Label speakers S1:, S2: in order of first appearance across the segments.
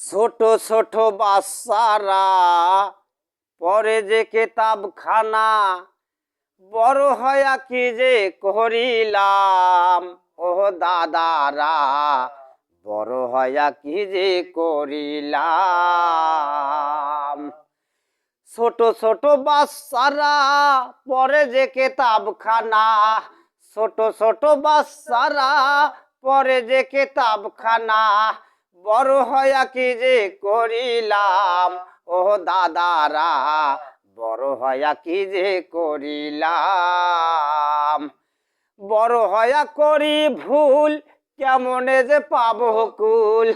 S1: ছোট ছোট বাচ্চারা পরে যে কেতাব খানা বড় হয়া কি যে করিলাম? ও দাদারা, বড় হয়া কি যে করিলাম? ছোট ছোট বাচ্চারা পরে যে কেতাব খানা ছোট ছোট বাচ্চারা পরে যে কেতাব খানা বড় হয়া কি যে করিলাম? ও দাদারা, বড় হয়া কি যে করিলাম? বড় হয়া করি ভুল, কেমনে যে পাব কুল?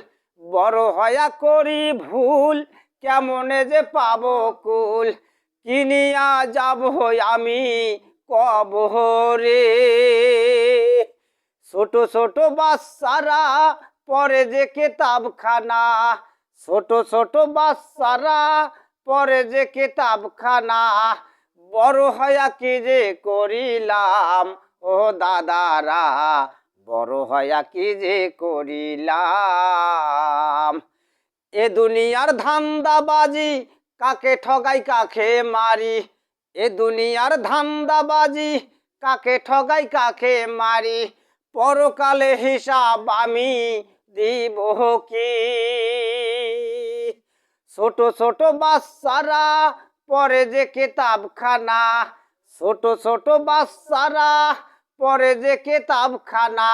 S1: বড় হয়া করি ভুল, কেমনে যে পাব কুল? কিনিয়া যাব আমি কব কবরে ছোট ছোট বাচ্চারা পরে যে কেতাব খানা ছোট ছোট বাচ্চারা পরে যে কেতাব খানা বড় হয়া কি যে করিলাম? ও দাদারা, বড় হয়া কি যে করিলাম? এ দুনিয়ার ধান্দাবাজি কাকে ঠগাই, কাকে মারি? এ দুনিয়ার ধান্দাবাজি কাকে ঠগাই, কাকে মারি? পরকালে হিসাব আমি দিব কি? ছোট ছোট বাচ্চারা পরে যে কেতাবখানা। ছোট ছোট বাচ্চারা পরে যে কেতাবখানা।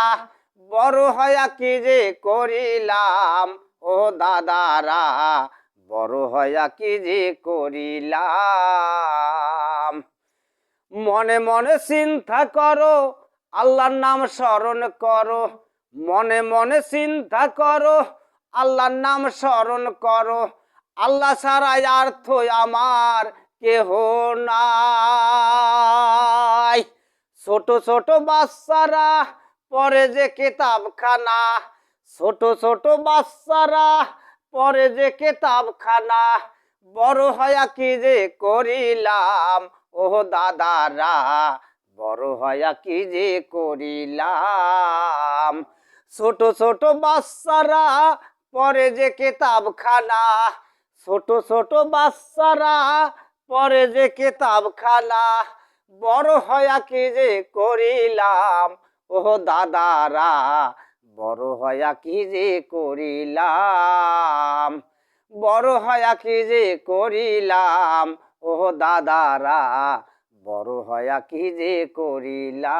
S1: বড় হয়া কি যে করিলাম? ও দাদারা, বড় হয়া কি যে করিলাম? মনে মনে চিন্তা করো, আল্লাহর নাম স্মরণ করো। মনে মনে চিন্তা করো, আল্লাহর নাম স্মরণ করো। আল্লাহ ছাড়া অর্থ আমার কেহ নাই। ছোট ছোট বাচ্চারা পরে যে কেতাবখানা, ছোট ছোট বাচ্চারা পরে যে কেতাবখানা, বড় হয়া কি যে করিলাম? ও দাদারা, বড় হয়া কি যে করিলাম? ছোট ছোট বাচ্চারা পরে যে কেতাবখানা। ছোট ছোট বাচ্চারা পরে যে কেতাবখানা। বড় হয়া কি যে করিলাম? ও দাদারা, বড় হয়া কি যে করিলাম? বড় হয়া কি যে করিলাম? ও দাদারা, বড় হয়া কি যে করিলাম?